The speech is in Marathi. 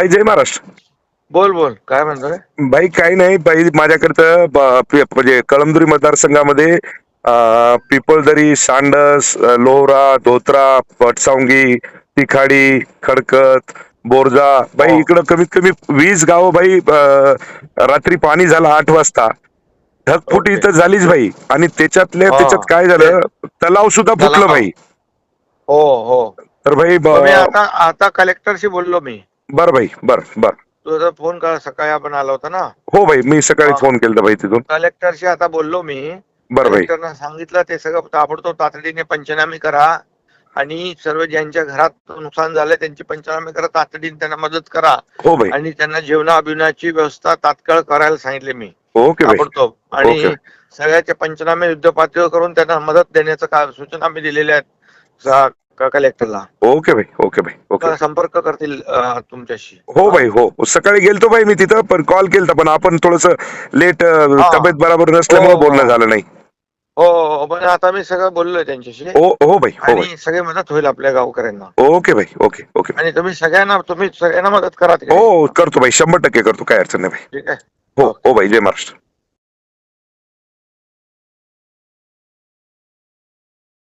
भाई जय महाराष्ट्र. बोल बोल. काय म्हणतो रे भाई काही नाही. भाई माझ्याकडचं ब- पि- म्हणजे कळमदुरी मतदारसंघामध्ये अं, पिपळदरी सांडस अं, लोहरा धोत्रा पटसावंगी तिखाडी खडकत बोरजा. भाई हो. इकडं कमीत कमी वीस गावं भाई अं, रात्री पाणी झालं आठ वाजता. ढगफुटी. इथं झालीच भाई. आणि त्याच्यातल्या हा. त्याच्यात काय झालं? तलाव सुद्धा फुटलं तलाव. भाई. हो हो. तर भाई मी आता आता कलेक्टरशी बोललो मी. बर भाई बर बर. तुझा फोन का सकाळी आपण आला होता ना. हो भाई मी सकाळी. फोन केला भाई तिथून. कलेक्टरशी आता बोललो मी. बर भाई कलेक्टरनं सांगितलं ते सगळं ताबडतोब तातडीने पंचनामे करा आणि सर्व ज्यांच्या घरात नुकसान झालंय त्यांची पंचनामे करा तातडीने त्यांना मदत करा. हो भाई आणि त्यांना जेवणा बिवणाची व्यवस्था तात्काळ करायला सांगितले मी. ओके भाई ताबडतोब. आणि ओके. सगळ्याचे पंचनामे युद्ध पातळीवर करून त्यांना मदत देण्याचं का सूचना मी दिलेल्या आहेत. सा- क- कलेक्टरला ओके भाई ओके भाई ओके. संपर्क करतील अं, तुमच्याशी? हो भाई हो. सकाळी गेलतो भाई मी तिथं पण कॉल केलता पण आपण थोडस लेट हा. तब्येत बरोबर नसल्यामुळे हो, हो. बोलणं झालं नाही. हो हो पण आता मी सगळं बोललोय त्यांच्याशी. हो हो भाई हो भाई आणि सगळी मदत होईल आपल्या गावकऱ्यांना. ओके भाई ओके ओके. आणि तुम्ही सगळ्यांना तुम्ही सगळ्यांना मदत करा तिकडे. हो करतो भाई शंभर टक्के करतो काय अडचण नाही भाई ठीक आहे. हो हो भाई जय महाराष्ट्र.